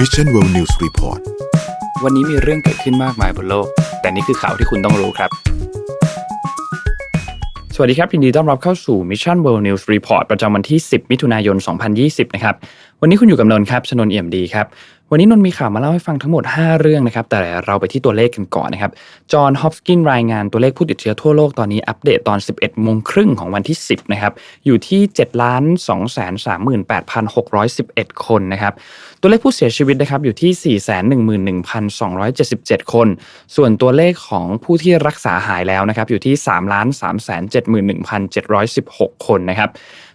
Mission World News Report วันนี้มีเรื่องเกิดขึ้นมากมายบนโลก แต่นี่คือข่าวที่คุณต้องรู้ครับ สวัสดีครับยินดีต้อนรับเข้าสู่ Mission World News Report ประจำวันที่ 10 มิถุนายน 2020 นะครับ วันนี้คุณอยู่กับนนท์ครับชนนท์เอี่ยมดีครับ วันนี้นนท์มีข่าวมาเล่าให้ฟังทั้งหมด 5 เรื่องนะครับ แต่เราไปที่ตัวเลขกันก่อนนะครับ จอห์นฮอปกินรายงานตัวเลขผู้ติดเชื้อทั่วโลกตอนนี้อัปเดตตอน 11โมงครึ่งของวันที่ 10 นะครับ อยู่ที่7 2 3 8 6 1 1 คนนะครับ ตัวเลขผู้เสียชีวิตนะครับอยู่ที่ 411,277 คน ส่วนตัวเลขของผู้ที่รักษาหายแล้วนะครับอยู่ที่ 3 3 7 1 7 1 6 คนนะครับ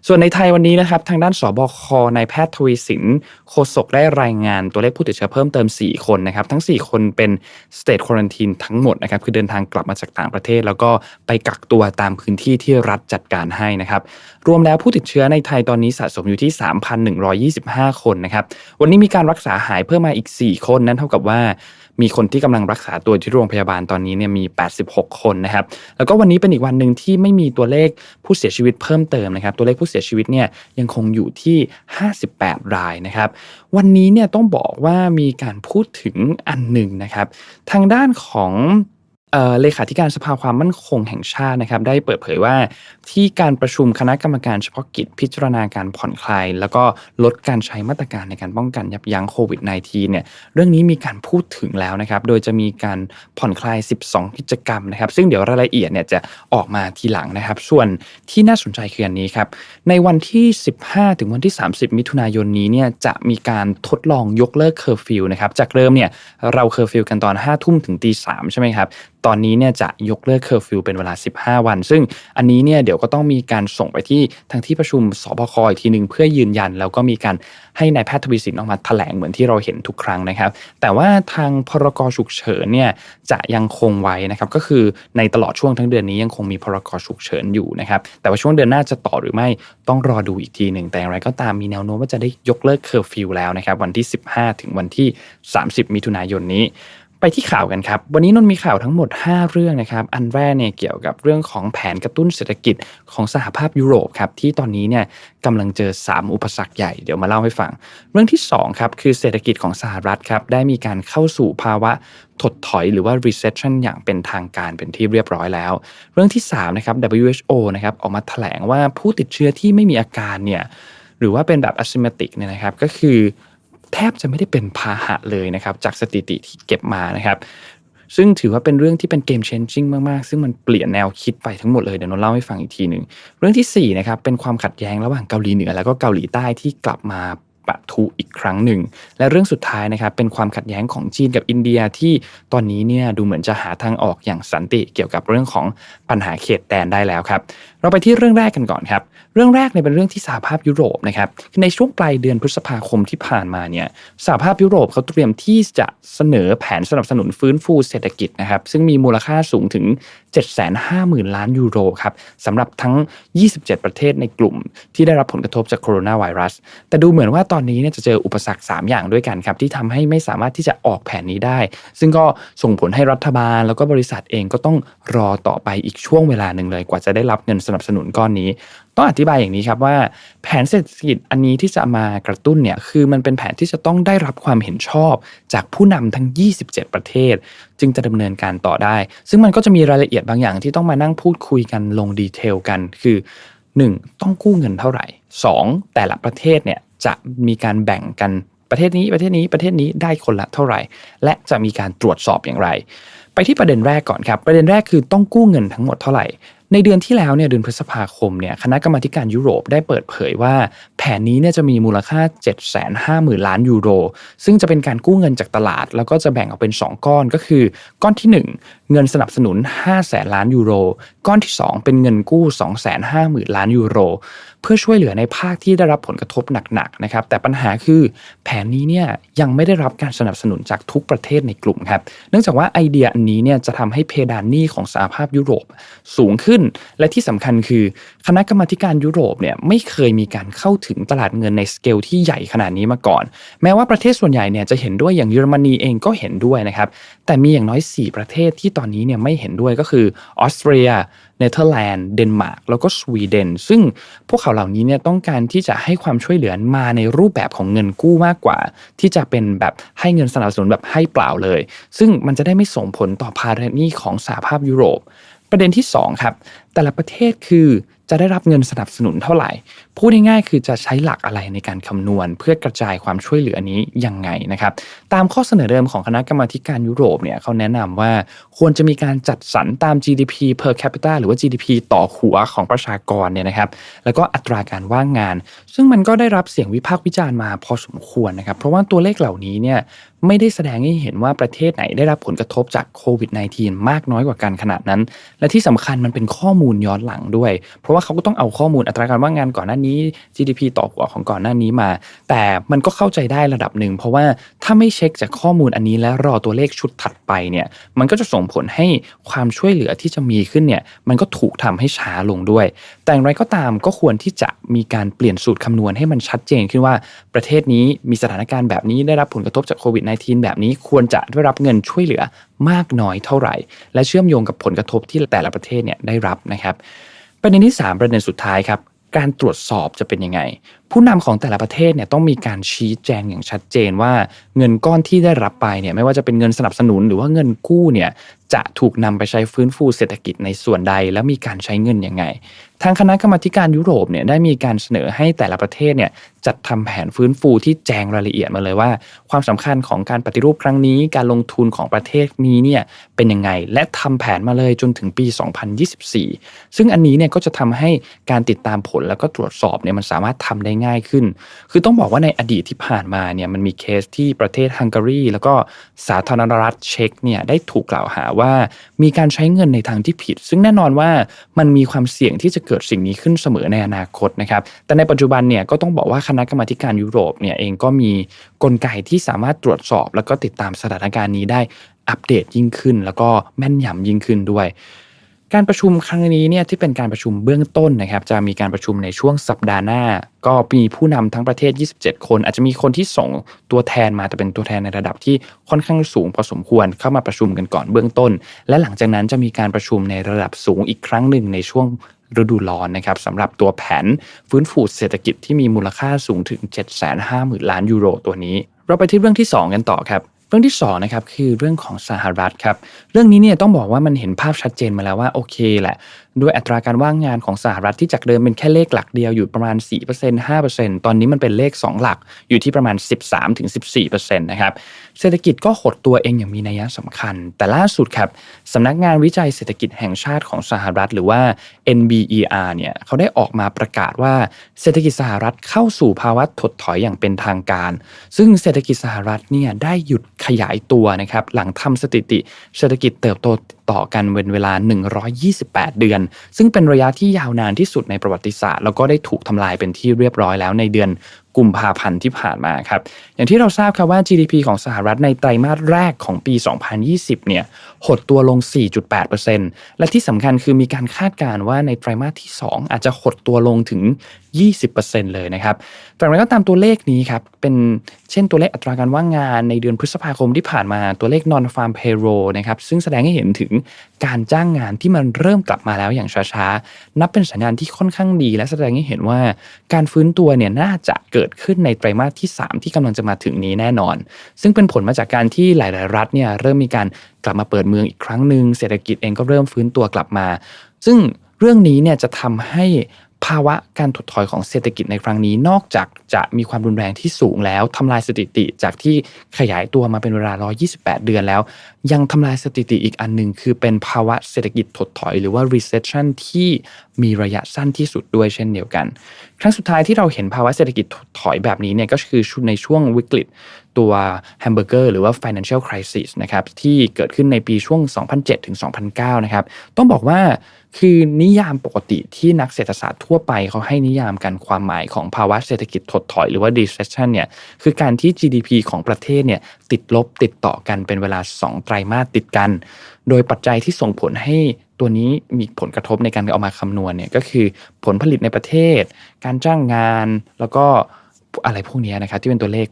ส่วนในไทยวันนี้นะครับทางด้านสบคนายแพทย์ทวีสินโฆษกได้รายงานตัวเลขผู้ติดเชื้อเพิ่มเติม 4 คนนะครับทั้ง 4 คนเป็น state quarantine ทั้งหมดนะครับคือเดินทางกลับมาจากต่างประเทศ แล้วก็ไปกักตัวตามพื้นที่ที่รัฐจัดการให้นะครับรวมแล้วผู้ติดเชื้อในไทยตอนนี้สะสมอยู่ที่ 3,125 คนนะครับวันนี้มีการรักษาหายเพิ่มมาอีก 4 คนนั้นเท่ากับว่ามีคนที่กำลังรักษาตัวที่โรงพยาบาลตอนนี้เนี่ยมี 86 คนนะครับแล้วก็วันนี้เป็นอีกวันหนึ่งที่ไม่มีตัวเลขผู้เสียชีวิตเพิ่มเติมนะครับตัวเลขผู้เสียชีวิตเนี่ยยังคงอยู่ที่ 58 รายนะครับ วันนี้เนี่ยต้องบอกว่ามีการพูดถึงอันหนึ่งนะครับ ทางด้านของ เลขาธิการสภาความมั่นคงแห่งชาตินะครับ ได้เปิดเผยว่าที่การประชุมคณะกรรมการเฉพาะกิจพิจารณาการผ่อนคลาย แล้วก็ลดการใช้มาตรการในการป้องกันยับยั้งโควิด -19 เนี่ยเรื่องนี้มีการพูดถึงแล้วนะครับ โดยจะมีการผ่อนคลาย 12 กิจกรรมนะครับ ซึ่งเดี๋ยวรายละเอียดเนี่ยจะออกมาทีหลังนะครับ ส่วนที่น่าสนใจคืออันนี้ครับในวันที่ 15 ถึงวันที่ 30 มิถุนายนนี้เนี่ยจะมีการทดลองยกเลิกเคอร์ฟิวนะครับจากเดิมเนี่ยเราเคอร์ฟิวกันตอน5ทุ่มถึงตี3ใช่ไหมครับตอนนี้เนี่ยจะยกเลิกเคอร์ฟิวเป็นเวลา 15 วัน ซึ่งอันนี้เนี่ยเดี๋ยวก็ต้องมีการส่งไปที่ทางที่ประชุมสบคอีกทีหนึ่งเพื่อยืนยัน แล้วก็มีการให้นายแพทย์ทวีสินออกมาแถลงเหมือนที่เราเห็นทุกครั้งนะครับ แต่ว่าทางพรกฉุกเฉินเนี่ยจะยังคงไว้นะครับก็คือในตลอดช่วงทั้งเดือนนี้ยังคงมีพรกฉุกเฉินอยู่นะครับแต่ว่าช่วงเดือนหน้าจะต่อหรือไม่ต้องรอดูอีกทีหนึ่งแต่อย่างไรก็ตามมีแนวโน้มว่าจะได้ยกเลิกเคอร์ฟิวแล้วนะครับวันที่ 15 ถึงวันที่ 30 มิถุนายนนี้ ไปที่ข่าวกันครับ วันนี้นนมีข่าวทั้งหมด 5 เรื่องนะครับ อันแรกเนี่ยเกี่ยวกับเรื่องของแผนกระตุ้นเศรษฐกิจของสหภาพยุโรปครับที่ตอนนี้เนี่ยกำลังเจอ 3 อุปสรรคใหญ่เดี๋ยวมาเล่าให้ฟัง เรื่องที่2ครับคือเศรษฐกิจของสหรัฐครับได้มีการเข้าสู่ภาวะถดถอยหรือว่า recession อย่างเป็นทางการเป็นที่เรียบร้อยแล้ว เรื่องที่3นะครับ WHO นะครับออกมาแถลงว่าผู้ติดเชื้อที่ไม่มีอาการเนี่ยหรือว่าเป็นแบบ asymptomatic เนี่ยนะครับก็คือ แทบจะไม่ได้เป็นพาหะเลยนะครับจากสถิติที่เก็บมานะครับ ซึ่งถือว่าเป็นเรื่องที่เป็นเกม changing มาก ๆ ซึ่งมันเปลี่ยนแนวคิดไปทั้งหมดเลยเดี๋ยวนนเล่าให้ฟังอีกทีหนึ่งเรื่องที่4นะครับเป็นความขัดแย้งระหว่างเกาหลีเหนือ แล้วก็เกาหลีใต้ที่กลับมาปะทุอีกครั้งหนึ่ง และเรื่องสุดท้ายนะครับเป็นความขัดแย้งของจีนกับอินเดียที่ตอนนี้เนี่ยดูเหมือนจะหาทางออกอย่างสันติเกี่ยวกับเรื่องของปัญหาเขตแดนได้แล้วครับ เราไปที่เรื่องแรกกันก่อนครับ เรื่องแรกเนี่ยเป็นเรื่องที่สหภาพยุโรปนะครับในช่วงปลายเดือนพฤษภาคมที่ผ่านมาเนี่ยสหภาพยุโรปเขาเตรียมที่จะเสนอแผนสนับสนุนฟื้นฟูเศรษฐกิจนะครับซึ่งมีมูลค่าสูงถึง 750,000 ล้านยูโรครับสำหรับทั้ง 27 ประเทศในกลุ่ม ที่ได้รับผลกระทบจากโคโรนาไวรัส แต่ดูเหมือนว่าตอนนี้เนี่ยจะเจออุปสรรค 3 อย่างด้วยกันครับที่ทำให้ไม่สามารถที่จะออกแผนนี้ได้ ซึ่งก็ส่งผลให้รัฐบาลแล้วก็บริษัทเองก็ต้องรอต่อไปอีกช่วงเวลาหนึ่งเลยกว่าจะได้รับเงินสนับสนุนก้อนนี้ ต้องอธิบายอย่างนี้ครับว่าแผนเศรษฐกิจอันนี้ที่จะมากระตุ้นเนี่ยคือมันเป็นแผนที่จะต้องได้รับความเห็นชอบจากผู้นำทั้ง 27 ประเทศ จึงจะดำเนินการต่อได้ ซึ่งมันก็จะมีรายละเอียดบางอย่างที่ต้องมานั่งพูดคุยกันลงดีเทลกัน คือ 1. ต้องกู้เงินเท่าไหร่ 2. แต่ละประเทศเนี่ยจะมีการแบ่งกันประเทศนี้ประเทศนี้ประเทศนี้ได้คนละเท่าไหร่ และจะมีการตรวจสอบอย่างไร ไปที่ประเด็นแรกก่อนครับ ประเด็นแรกคือต้องกู้เงินทั้งหมดเท่าไหร่ ในเดือนที่แล้วเนี่ยเดือนพฤษภาคมเนี่ยคณะกรรมาการยุโรปได้เปิดเผยว่า แผนนี้เนี่ยจะมีมูลค่า 750,000 ล้านยูโร ซึ่งจะเป็นการกู้เงินจากตลาด แล้วก็จะแบ่งออกเป็น 2 ก้อนก็คือ ก้อนที่ 1 เงินสนับสนุน5แสนล้านยูโร ก้อนที่ 2 เป็นเงินกู้ 250,000 ล้านยูโร เพื่อช่วยเหลือในภาคที่ได้รับผลกระทบหนักๆนะครับแต่ปัญหาคือแผนนี้เนี่ยยังไม่ได้รับการสนับสนุนจากทุกประเทศในกลุ่มครับเนื่องจากว่าไอเดียอันนี้เนี่ยจะทำให้เพดานหนี้ของสหภาพยุโรปสูงขึ้นและที่สำคัญคือคณะกรรมาการยุโรปเนี่ยไม่เคยมีการเข้าถึงตลาดเงินในสเกลที่ใหญ่ขนาดนี้มาก่อน แม้ว่าประเทศส่วนใหญ่เนี่ยจะเห็นด้วยอย่างเยอรมนีเองก็เห็นด้วยนะครับ แต่มีอย่างน้อย 4 ประเทศที่ตอนนี้เนี่ยไม่เห็นด้วยก็คือออสเตรียเนเธอร์แลนด์เดนมาร์กแล้วก็สวีเดน ซึ่งพวกเขาเหล่านี้เนี่ยต้องการที่จะให้ความช่วยเหลือมาในรูปแบบของเงินกู้มากกว่า ที่จะเป็นแบบให้เงินสนับสนุนแบบให้เปล่าเลย ซึ่งมันจะได้ไม่ส่งผลต่อภาระหนี้ของสหภาพยุโรป ประเด็นที่2ครับแต่ละประเทศคือจะได้รับเงินสนับสนุนเท่าไหร่ พูดง่ายๆคือจะใช้หลักอะไรในการคำนวณ เพื่อกระจายความช่วยเหลือนี้ยังไงนะครับ ตามข้อเสนอเดิมของคณะกรรมาการยุโรปเนี่ยเขาแนะนำว่าควรจะมีการจัดสรรตาม GDP per capita หรือว่า GDP ต่อหัวของประชากรเนี่ยนะครับ แล้วก็อัตราการว่างงาน ซึ่งมันก็ได้รับเสียงวิพากษ์วิจารณ์มาพอสมควรนะครับ เพราะว่าตัวเลขเหล่านี้เนี่ย ไม่ได้แสดงให้เห็นว่าประเทศไหนได้รับผลกระทบจากโควิด -19 มากน้อยกว่ากันขนาดนั้น และที่สำคัญมันเป็นข้อมูลย้อนหลังด้วย เพราะว่าเขาก็ต้องเอาข้อมูลอัตราการว่างงานก่อนหน้านี้ GDP ต่อหัวของก่อนหน้านี้มา แต่มันก็เข้าใจได้ระดับหนึ่ง เพราะว่าถ้าไม่เช็คจากข้อมูลอันนี้และรอตัวเลขชุดถัดไปเนี่ยมันก็จะส่งผลให้ความช่วยเหลือที่จะมีขึ้นเนี่ยมันก็ถูกทำให้ช้าลงด้วย แต่อย่างไรก็ตามก็ควรที่จะมีการเปลี่ยนสูตรคำนวณให้มันชัดเจนขึ้นว่าประเทศนี้มีสถานการณ์แบบนี้ได้รับผลกระทบจากโควิด -19 แบบนี้ควรจะได้รับเงินช่วยเหลือมากน้อยเท่าไหร่ และเชื่อมโยงกับผลกระทบที่แต่ละประเทศเนี่ยได้รับนะครับ ประเด็นที่ 3 ประเด็นสุดท้ายครับการตรวจสอบจะเป็นยังไง ผู้นำของแต่ละประเทศเนี่ยต้องมีการชี้แจงอย่างชัดเจนว่าเงินก้อนที่ได้รับไปเนี่ยไม่ว่าจะเป็นเงินสนับสนุนหรือว่าเงินกู้เนี่ยจะถูกนำไปใช้ฟื้นฟูเศรษฐกิจในส่วนใด และมีการใช้เงินยังไง ทางคณะกรรมการยุโรปเนี่ยได้มีการเสนอให้แต่ละประเทศเนี่ยจัดทำแผนฟื้นฟูที่แจงรายละเอียดมาเลยว่า ความสำคัญของการปฏิรูปครั้งนี้ การลงทุนของประเทศนี้เนี่ยเป็นยังไง และทำแผนมาเลยจนถึงปี 2024 ซึ่งอันนี้เนี่ยก็จะทำให้การติดตามผลแล้วก็ตรวจสอบเนี่ยมันสามารถทำได้ง่ายขึ้น คือต้องบอกว่าในอดีตที่ผ่านมาเนี่ยมันมีเคสที่ประเทศฮังการีแล้วก็สาธารณรัฐเช็กเนี่ยได้ถูกกล่าวหาว่า มีการใช้เงินในทางที่ผิด ซึ่งแน่นอนว่ามันมีความเสี่ยงที่จะเกิดสิ่งนี้ขึ้นเสมอในอนาคตนะครับ แต่ในปัจจุบันเนี่ยก็ต้องบอกว่าคณะกรรมาการยุโรปเนี่ยเองก็มีกลไกที่สามารถตรวจสอบ แล้วก็ติดตามสถานการณ์นี้ได้อัปเดตยิ่งขึ้น แล้วก็แม่นยำยิ่งขึ้นด้วย การประชุมครั้งนี้เนี่ยที่เป็นการประชุมเบื้องต้นนะครับจะมีการประชุมในช่วงสัปดาห์หน้า ก็มีผู้นำทั้งประเทศ 27 คน อาจจะมีคนที่ส่งตัวแทนมาแต่เป็นตัวแทนในระดับที่ค่อนข้างสูงพอสมควรเข้ามาประชุมกันก่อนเบื้องต้น และหลังจากนั้นจะมีการประชุมในระดับสูงอีกครั้งหนึ่งในช่วงฤดูร้อนนะครับสำหรับตัวแผนฟื้นฟูเศรษฐกิจที่มีมูลค่าสูงถึง 750,000 ล้านยูโรตัวนี้ เราไปที่เรื่องที่ 2 กันต่อครับ รื่องที่2นะครับคือเรื่องของสหรัฐครับ เรื่องนี้เนี่ยต้องบอกว่ามันเห็นภาพชัดเจนมาแล้วว่าโอเคแหละ ด้วยอัตราการว่างงานของสหรัฐที่จากเดิมเป็นแค่เลขหลักเดียวอยู่ประมาณ 4% 5%ตอนนี้มันเป็นเลข 2 หลักอยู่ที่ประมาณ 13-14%นะครับเศรษฐกิจก็หดตัวเองอย่างมีนัยสำคัญ แต่ล่าสุดครับสำนักงานวิจัยเศรษฐกิจแห่งชาติของสหรัฐ หรือว่า NBER เนี่ยเขาได้ออกมาประกาศว่าเศรษฐกิจสหรัฐเข้าสู่ภาวะถดถอยอย่างเป็นทางการ ซึ่งเศรษฐกิจสหรัฐเนี่ยได้หยุดขยายตัวนะครับหลังทำสถิติเศรษฐกิจเติบโตต่อกันเป็นเวลา 128 เดือน ซึ่งเป็นระยะที่ยาวนานที่สุดในประวัติศาสตร์ แล้วก็ได้ถูกทำลายเป็นที่เรียบร้อยแล้วในเดือน กุมภาพันธ์ที่ผ่านมาครับ อย่างที่เราทราบครับว่า GDP ของสหรัฐในไตรมาสแรกของปี 2020 เนี่ยหดตัวลง 4.8%และที่สำคัญคือมีการคาดการณ์ว่าในไตรมาสที่ 2 อาจจะหดตัวลงถึง 20%เลยนะครับแต่เราก็ตามตัวเลขนี้ครับ เป็นเช่นตัวเลขอัตราการว่างงานในเดือนพฤษภาคมที่ผ่านมาตัวเลข non farm payroll นะครับซึ่งแสดงให้เห็นถึงการจ้างงานที่มันเริ่มกลับมาแล้วอย่างช้าๆ นับเป็นสัญญาณที่ค่อนข้างดี และแสดงให้เห็นว่าการฟื้นตัวเนี่ยน่าจะเกิดิดขึ้นในไตรมาสที่ 3 ที่กำลังจะมาถึงนี้แน่นอน ซึ่งเป็นผลมาจากการที่หลาย ๆ รัฐเนี่ยเริ่มมีการกลับมาเปิดเมืองอีกครั้งหนึ่งเศรษฐกิจเองก็เริ่มฟื้นตัวกลับมา ซึ่งเรื่องนี้เนี่ยจะทำให้ภาวะการถดถอยของเศรษฐกิจในครั้งนี้นอกจากจะมีความรุนแรงที่สูงแล้วทำลายสถิติจากที่ขยายตัวมาเป็นเวลา 128 เดือนแล้ว ยังทำลายสถิติอีกอันหนึ่งคือเป็นภาวะเศรษฐกิจถดถอยหรือว่า recession ที่มีระยะสั้นที่สุดด้วยเช่นเดียวกัน ครั้งสุดท้ายที่เราเห็นภาวะเศรษฐกิจถอยแบบนี้เนี่ยก็คือในช่วงวิกฤตตัวแฮมเบอร์เกอร์หรือว่า financial crisis นะครับที่เกิดขึ้นในปีช่วง 2007ถึง2009 นะครับ ต้องบอกว่าคือนิยามปกติที่นักเศรษฐศาสตร์ทั่วไปเขาให้นิยามกันความหมายของภาวะเศรษฐกิจถดถอยหรือว่า recession เนี่ยคือการที่ GDP ของประเทศเนี่ยติดลบติดต่อกันเป็นเวลา 2 ไตรมาสติดกัน โดยปัจจัยที่ส่งผลให้ ตัวนี้มีผลกระทบในการเอามาคำนวณเนี่ยก็คือผลผลิตในประเทศ การจ้างงาน แล้วก็อะไรพวกนี้นะครับที่เป็นตัวเลข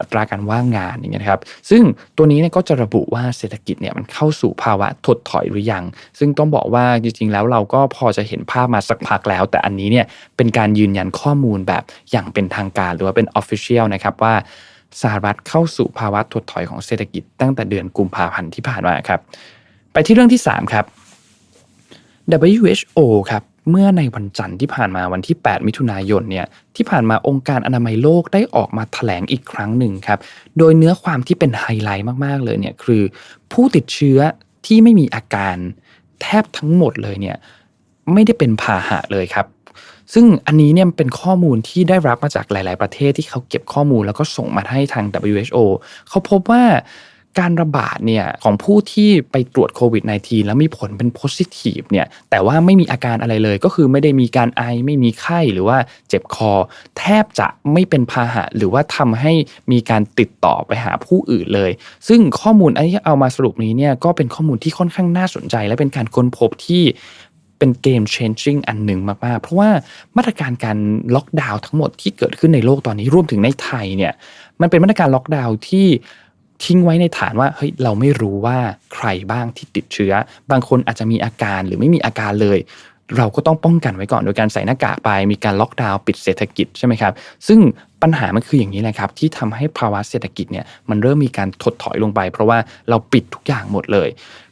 อัตราการว่างงานอย่างเงี้ยนะครับ ซึ่งตัวนี้เนี่ยก็จะระบุว่าเศรษฐกิจเนี่ยมันเข้าสู่ภาวะถดถอยหรือยัง ซึ่งต้องบอกว่าจริงๆ แล้วเราก็พอจะเห็นภาพมาสักพักแล้ว แต่อันนี้เนี่ยเป็นการยืนยันข้อมูลแบบอย่างเป็นทางการหรือว่าเป็น Official นะครับว่าสหรัฐเข้าสู่ภาวะถดถอยของเศรษฐกิจตั้งแต่เดือนกุมภาพันธ์ที่ผ่านมาครับ ไปที่เรื่องที่ 3 ครับ WHO ครับเมื่อในวันจันทร์ที่ผ่านมาวันที่ 8 มิถุนายนเนี่ยที่ผ่านมาองค์การอนามัยโลกได้ออกมาถแถลงอีกครั้งหนึ่งครับโดยเนื้อความที่เป็นไฮไลท์มากๆเลยเนี่ยคือ ผู้ติดเชื้อที่ไม่มีอาการแทบทั้งหมดเลยเนี่ยไม่ได้เป็นพาหะเลยครับ ซึ่งอันนี้เนี่ยเป็นข้อมูลที่ได้รับมาจากหลาย ๆ ประเทศที่เขาเก็บข้อมูลแล้วก็ส่งมาให้ทาง WHO เขาพบว่า การระบาดเนี่ยของผู้ที่ไปตรวจโควิด -19 แล้วมีผลเป็นโพซิทีฟเนี่ยแต่ว่าไม่มีอาการอะไรเลยก็คือไม่ได้มีการไอไม่มีไข้หรือว่าเจ็บคอ แทบจะไม่เป็นพาหะ หรือว่าทำให้มีการติดต่อไปหาผู้อื่นเลย ซึ่งข้อมูลอันที่เอามาสรุปนี้เนี่ยก็เป็นข้อมูลที่ค่อนข้างน่าสนใจ และเป็นการค้นพบที่เป็นเกม changing อันหนึ่งมาก ๆ เพราะว่ามาตรการการล็อกดาวน์ทั้งหมดที่เกิดขึ้นในโลกตอนนี้รวมถึงในไทยเนี่ยมันเป็นมาตรการล็อกดาวน์ที่ ทิ้งไว้ในฐานว่าเฮ้ยเราไม่รู้ว่าใครบ้างที่ติดเชื้อ บางคนอาจจะมีอาการหรือไม่มีอาการเลย เราก็ต้องป้องกันไว้ก่อนโดยการใส่หน้ากากไป มีการล็อกดาวน์ปิดเศรษฐกิจใช่ไหมครับ ซึ่งปัญหามันคืออย่างนี้แหละครับ ที่ทำให้ภาวะเศรษฐกิจเนี่ยมันเริ่มมีการถดถอยลงไป เพราะว่าเราปิดทุกอย่างหมดเลย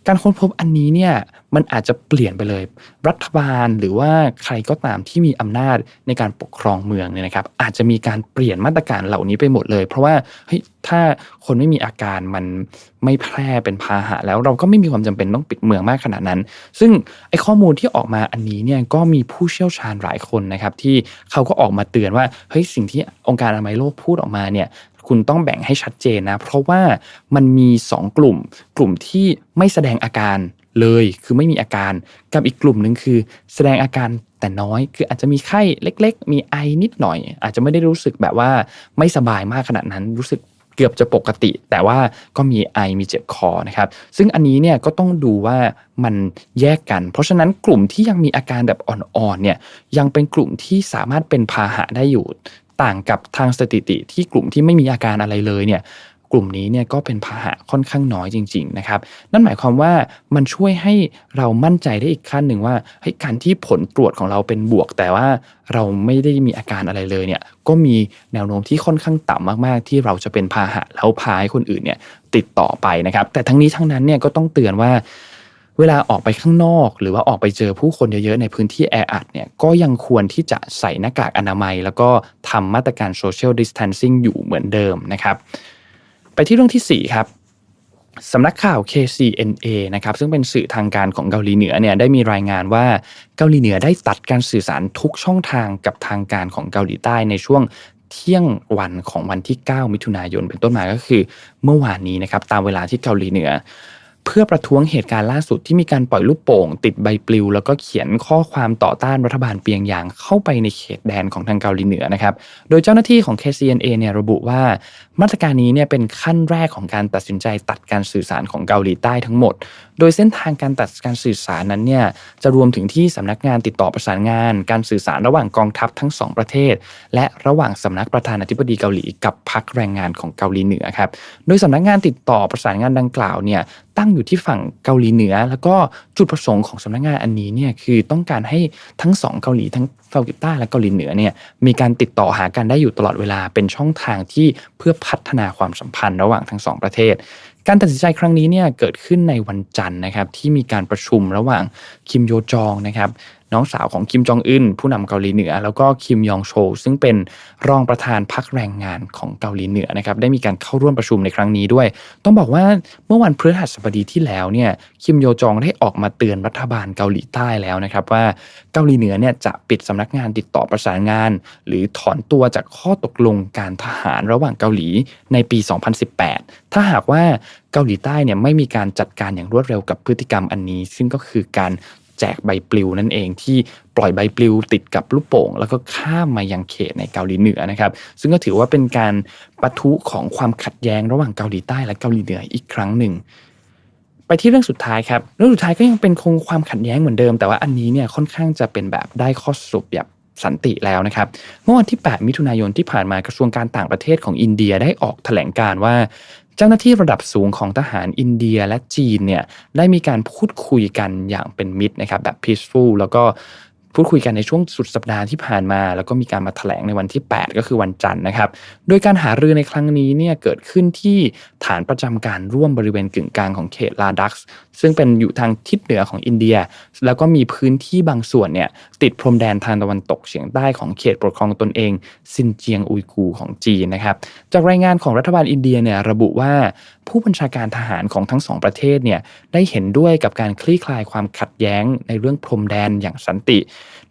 การค้นพบอันนี้เนี่ยมันอาจจะเปลี่ยนไปเลย รัฐบาลหรือว่าใครก็ตามที่มีอำนาจในการปกครองเมืองเนี่ยนะครับ อาจจะมีการเปลี่ยนมาตรการเหล่านี้ไปหมดเลย เพราะว่าเฮ้ยถ้าคนไม่มีอาการมันไม่แพร่เป็นพาหะ แล้วเราก็ไม่มีความจำเป็นต้องปิดเมืองมากขนาดนั้น ซึ่งไอ้ข้อมูลที่ออกมาอันนี้เนี่ยก็มีผู้เชี่ยวชาญหลายคนนะครับที่เขาก็ออกมาเตือนว่าเฮ้ยสิ่งที่องค์การอนามัยโลกพูดออกมาเนี่ยคุณต้องแบ่งให้ชัดเจนนะ เพราะว่ามันมี 2 กลุ่ม กลุ่มที่ไม่แสดงอาการเลยคือไม่มีอาการกับอีกกลุ่มหนึ่งคือ แสดงอาการแต่น้อย คืออาจจะมีไข้เล็ก ๆ มีไอนิดหน่อย อาจจะไม่ได้รู้สึกแบบว่าไม่สบายมากขนาดนั้นรู้สึกเกือบจะปกติ แต่ว่าก็มีไอมีเจ็บคอนะครับ ซึ่งอันนี้เนี่ยก็ต้องดูว่ามันแยกกัน เพราะฉะนั้นกลุ่มที่ยังมีอาการแบบอ่อนๆเนี่ยยังเป็นกลุ่มที่สามารถเป็นพาหะได้อยู่ ต่างกับทางสถิติที่กลุ่มที่ไม่มีอาการอะไรเลยเนี่ยกลุ่มนี้เนี่ยก็เป็นพาหะค่อนข้างน้อยจริง ๆ นะครับ นั่นหมายความว่ามันช่วยให้เรามั่นใจได้อีกขั้นหนึ่งว่าเฮ้ยการที่ผลตรวจของเราเป็นบวก แต่ว่าเราไม่ได้มีอาการอะไรเลยเนี่ยก็มีแนวโน้มที่ค่อนข้างต่ำมากๆ ที่เราจะเป็นพาหะแล้วพาให้คนอื่นเนี่ยติดต่อไปนะครับ แต่ทั้งนี้ทั้งนั้นเนี่ยก็ต้องเตือนว่า เวลาออกไปข้างนอก หรือว่าออกไปเจอผู้คนเยอะๆ ในพื้นที่แออัดเนี่ยก็ยังควรที่จะใส่หน้ากากอนามัย แล้วก็ทำมาตรการ social distancing อยู่เหมือนเดิมนะครับ ไปที่เรื่องที่ 4 ครับสำนักข่าว KCNA นะครับซึ่งเป็นสื่อทางการของเกาหลีเหนือเนี่ยได้มีรายงานว่าเกาหลีเหนือได้ตัดการสื่อสารทุกช่องทางกับทางการของเกาหลีใต้ในช่วงเที่ยงวันของวันที่ 9 มิถุนายนเป็นต้นมาก็คือ เมื่อวานนี้นะครับตามเวลาที่เกาหลีเหนือ เพื่อประท้วงเหตุการณ์ล่าสุดที่มีการปล่อยลูกโป่ง ติดใบปลิว แล้วก็เขียนข้อความต่อต้านรัฐบาลเปียงยางเข้าไปในเขตแดนของทางเกาหลีเหนือนะครับ โดยเจ้าหน้าที่ของ KCNA เนี่ยระบุว่ามาตรการนี้เนี่ยเป็นขั้นแรกของการตัดสินใจตัดการสื่อสารของเกาหลีใต้ทั้งหมดโดยเส้นทางการตัดการสื่อสารนั้นเนี่ยจะรวมถึงที่สำนักงานติดต่อประสานงาน การสื่อสารระหว่างกองทัพทั้งสองประเทศ และระหว่างสำนักประธานาธิบดีเกาหลีกับพรรคแรงงานของเกาหลีเหนือครับโดยสำนักงานติดต่อประสานงานดังกล่าวเนี่ยตั้งอยู่ที่ฝั่งเกาหลีเหนือ แล้วก็จุดประสงค์ของสำนักงานอันนี้เนี่ยคือต้องการให้ทั้งสองเกาหลีทั้งเกาหลีใต้และเกาหลีเหนือเนี่ยมีการติดต่อหากันได้อยู่ตลอดเวลาเป็นช่องทางที่เพื่อพัฒนาความสัมพันธ์ระหว่างทั้งสองประเทศ การตัดสินใจครั้งนี้เนี่ยเกิดขึ้นในวันจันทร์นะครับที่มีการประชุมระหว่างคิมโยจองนะครับ น้องสาวของคิมจองอึนผู้นำเกาหลีเหนือ แล้วก็คิมยองโชซึ่งเป็นรองประธานพรรคแรงงานของเกาหลีเหนือนะครับได้มีการเข้าร่วมประชุมในครั้งนี้ด้วย ต้องบอกว่าเมื่อวันพฤหัสบดีที่แล้วเนี่ยคิมโยจองได้ออกมาเตือนรัฐบาลเกาหลีใต้แล้วนะครับว่าเกาหลีเหนือเนี่ยจะปิดสำนักงานติดต่อประสานงาน หรือถอนตัวจากข้อตกลงการทหารระหว่างเกาหลีในปี 2018 ถ้าหากว่าเกาหลีใต้เนี่ยไม่มีการจัดการอย่างรวดเร็วกับพฤติกรรมอันนี้ ซึ่งก็คือการ แจกใบปลิวนั่นเองที่ปล่อยใบปลิวติดกับลูกโป่ง แล้วก็ข้ามมายังเขตในเกาหลีเหนือนะครับ ซึ่งก็ถือว่าเป็นการปะทุของความขัดแย้งระหว่างเกาหลีใต้และเกาหลีเหนืออีกครั้งหนึ่ง ไปที่เรื่องสุดท้ายครับเรื่องสุดท้ายก็ยังเป็นคงความขัดแย้งเหมือนเดิม แต่ว่าอันนี้เนี่ยค่อนข้างจะเป็นแบบได้ข้อสรุปแบบสันติแล้วนะครับเมื่อวันที่ 8 มิถุนายนที่ผ่านมากระทรวงการต่างประเทศของอินเดียได้ออกแถลงการว่า เจ้าหน้าที่ระดับสูงของทหารอินเดียและจีนเนี่ยได้มีการพูดคุยกันอย่างเป็นมิตรนะครับแบบ peaceful แล้วก็ พูดคุยกันในช่วงสุดสัปดาห์ที่ผ่านมา แล้วก็มีการมาแถลงในวันที่ 8 ก็คือวันจันทร์นะครับ โดยการหารือในครั้งนี้เนี่ยเกิดขึ้นที่ฐานประจำการร่วมบริเวณกึ่งกลางของเขตลาดักส์ซึ่งเป็นอยู่ทางทิศเหนือของอินเดีย แล้วก็มีพื้นที่บางส่วนเนี่ยติดพรมแดนทางตะวันตกเฉียงใต้ของเขตปกครองตนเองซินเจียงอุยกูของจีนนะครับ จากรายงานของรัฐบาลอินเดียเนี่ยระบุว่าผู้บัญชาการทหารของทั้งสองประเทศเนี่ยได้เห็นด้วยกับการคลี่คลายความขัดแย้งในเรื่องพรมแดนอย่างสันติ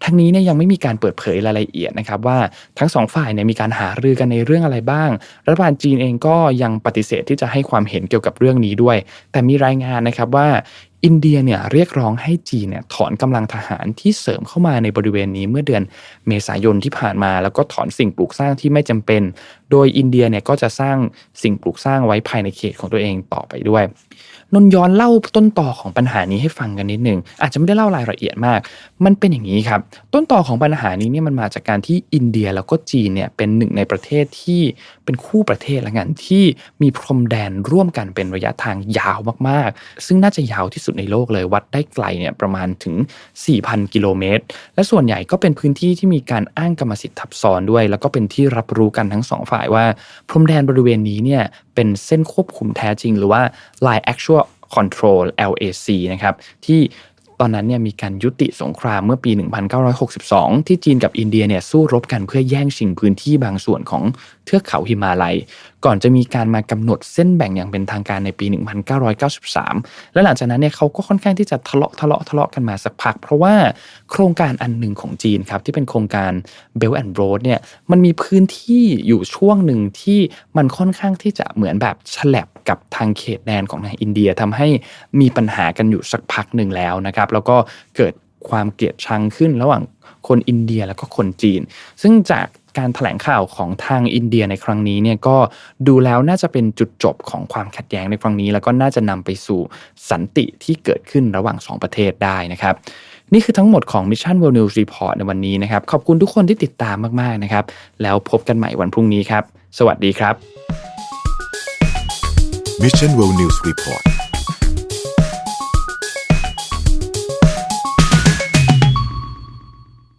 ทั้งนี้เนี่ยยังไม่มีการเปิดเผยรายละเอียดนะครับว่าทั้งสองฝ่ายเนี่ยมีการหารือกันในเรื่องอะไรบ้าง รัฐบาลจีนเองก็ยังปฏิเสธที่จะให้ความเห็นเกี่ยวกับเรื่องนี้ด้วย แต่มีรายงานนะครับว่า อินเดียเนี่ยเรียกร้องให้จีนเนี่ยถอนกำลังทหารที่เสริมเข้ามาในบริเวณนี้เมื่อเดือนเมษายนที่ผ่านมา แล้วก็ถอนสิ่งปลูกสร้างที่ไม่จำเป็น โดยอินเดียเนี่ยก็จะสร้างสิ่งปลูกสร้างไว้ภายในเขตของตัวเองต่อไปด้วยนนย้อนเล่าต้นต่อของปัญหานี้ให้ฟังกันนิดหนึ่งอาจจะไม่ได้เล่ารายละเอียดมาก มันเป็นอย่างนี้ครับ ต้นต่อของปัญหานี้เนี่ยมันมาจากการที่อินเดียแล้วก็จีนเนี่ยเป็นหนึ่งในประเทศที่เป็นคู่ประเทศละกันที่มีพรมแดนร่วมกันเป็นระยะทางยาวมากๆ ซึ่งน่าจะยาวที่สุดในโลกเลยวัดได้ไกลเนี่ยประมาณถึง 4,000 กิโลเมตร และส่วนใหญ่ก็เป็นพื้นที่ที่มีการอ้างกรรมสิทธิ์ทับซ้อนด้วย แล้วก็เป็นที่รับรู้กันทั้งสองฝ่ายว่า พรมแดนบริเวณนี้เนี่ยเป็นเส้นควบคุมแท้จริง หรือว่า line actual control LAC นะครับที่ตอนนั้นเนี่ยมีการยุติสงครามเมื่อปี 1962 ที่จีนกับอินเดียเนี่ยสู้รบกันเพื่อแย่งชิงพื้นที่บางส่วนของ ทือกเขาหิมาลัย ก่อนจะมีการมากำหนดเส้นแบ่งอย่างเป็นทางการในปี 1993 และหลังจากนั้นเนี่ยเขาก็ค่อนข้างที่จะทะเลาะทะเลาะทะเลาะกันมาสักพัก เพราะว่าโครงการอันหนึ่งของจีนครับที่เป็นโครงการ Belt and Road เนี่ยมันมีพื้นที่อยู่ช่วงหนึ่งที่มันค่อนข้างที่จะเหมือนแบบฉลับกับทางเขตแดนของทางอินเดียทำให้มีปัญหากันอยู่สักพักหนึ่งแล้วนะครับ แล้วก็เกิดความเกลียดชังขึ้นระหว่างคนอินเดียแล้วก็คนจีน ซึ่งจาก การถแถลงข่าวของทางอินเดียในครั้งนี้เนี่ยก็ดูแล้วน่าจะเป็นจุดจบของความขัดแย้งในครั้งนี้ แล้วก็น่าจะนำไปสู่สันติที่เกิดขึ้นระหว่าง 2 ประเทศได้นะครับ นี่คือทั้งหมดของ Mission World News Report ในวันนี้นะครับ ขอบคุณทุกคนที่ติดตามมากๆนะครับ แล้วพบกันใหม่วันพรุ่งนี้ครับ สวัสดีครับ Mission World News Report